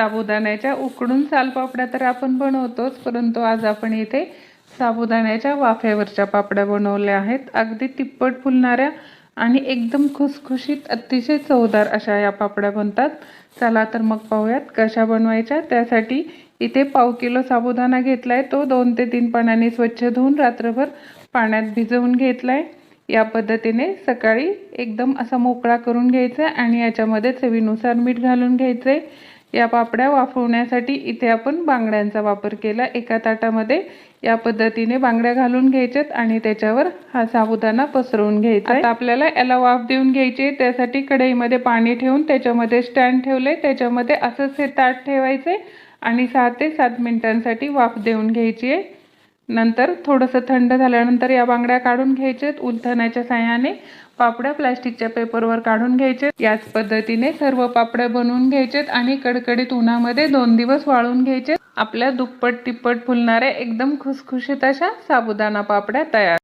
साबुदाण्याच्या उकडून सालपापड्या तर आपण बनवतोच परंतु आज आपण इथे साबुदाण्याच्या वाफ्यावरच्या पापड्या बनवल्या आहेत. अगदी तिप्पट फुलणाऱ्या आणि एकदम खुसखुशीत अतिशय चवदार अशा या पापड्या बनतात. चला तर मग पाहूयात कशा बनवायच्या. त्यासाठी इथे पाव किलो साबुदाणा घेतला आहे तो दोन ते तीन पाण्याने स्वच्छ धुवून रात्रभर पाण्यात भिजवून घेतला आहे या पद्धतीने सकाळी एकदम असा मोकळा करून घ्यायचा आहे आणि याच्यामध्ये चवीनुसार मीठ घालून घ्यायचं आहे या पापड्या वाफवण्यासाठी इथे आपण बांगड्यांचा वापर केला. एका ताटामध्ये या पद्धतीने बांगड्या घालून घ्यायच्यात आणि त्याच्यावर हा साबुदाणा पसरवून घ्यायचा आता आपल्याला याला वाफ देऊन घ्यायची आहे. त्यासाठी कढईमध्ये पाणी ठेवून त्याच्यामध्ये स्टँड ठेवले त्याच्यामध्ये असंच हे ताट ठेवायचे आणि सहा ते सात मिनिटांसाठी वाफ देऊन घ्यायची आहे. नंतर थोडंसं थंड झाल्यानंतर या बांगड्या काढून घ्यायच्यात उलथण्याच्या साह्याने पापड्या प्लास्टिकच्या पेपरवर काढून घ्यायचे याच पद्धतीने सर्व पापड्या बनवून घ्यायचेत आणि कडकडीत उन्हामध्ये दोन दिवस वाळून घ्यायचे आपल्या दुप्पट तिप्पट फुलणाऱ्या एकदम खुसखुशीत अशा साबुदाणा पापड्या तयार